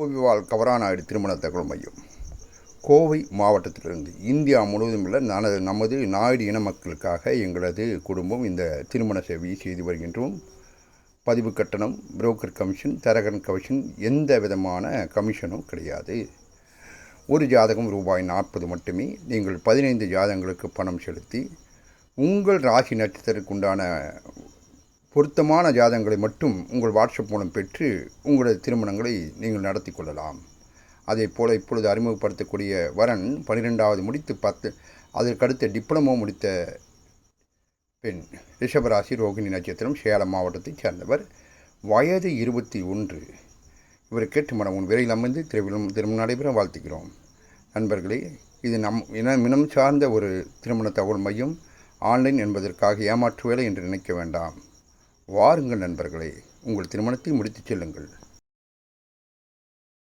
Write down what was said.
புவிவால் கவராநாயுடு திருமண தகவல் மையம். கோவை மாவட்டத்திலிருந்து இந்தியா முழுவதும் உள்ள நமது நமது நாயுடு இன மக்களுக்காக எங்களது குடும்பம் இந்த திருமண சேவையை செய்து வருகின்றோம். பதிவு கட்டணம் புரோக்கர் கமிஷன் தரகன் கமிஷன் எந்த விதமான கமிஷனும் கிடையாது. ஒரு ஜாதகம் ரூபாய் நாற்பது மட்டுமே. நீங்கள் பதினைந்து ஜாதகங்களுக்கு பணம் செலுத்தி உங்கள் ராசி நட்சத்திரத்துக்கு உண்டான பொருத்தமான ஜாதகங்களை மட்டும் உங்கள் வாட்ஸ்அப் மூலம் பெற்று உங்களது திருமணங்களை நீங்கள் நடத்தி கொள்ளலாம். அதே போல் இப்பொழுது அறிமுகப்படுத்தக்கூடிய வரன் பன்னிரெண்டாவது முடித்து பத்து அதற்கடுத்த டிப்ளமோ முடித்த பெண் ரிஷபராசி ரோகிணி நட்சத்திரம் சேலம் மாவட்டத்தைச் சேர்ந்தவர். வயது இருபத்தி ஒன்று. இவரை கேட்டு மனம் உன் விரைவில் அமைந்து திருவிழம் திருமணம் நடைபெற வாழ்த்துகிறோம். நண்பர்களே இது நம் இன மினம் சார்ந்த ஒரு திருமண தகவல் மையம். ஆன்லைன் என்பதற்காக ஏமாற்றுவேலை என்று நினைக்க வேண்டாம். வாருங்கள் நண்பர்களே. உங்கள் திருமணத்தை முடித்துச் செல்லுங்கள்.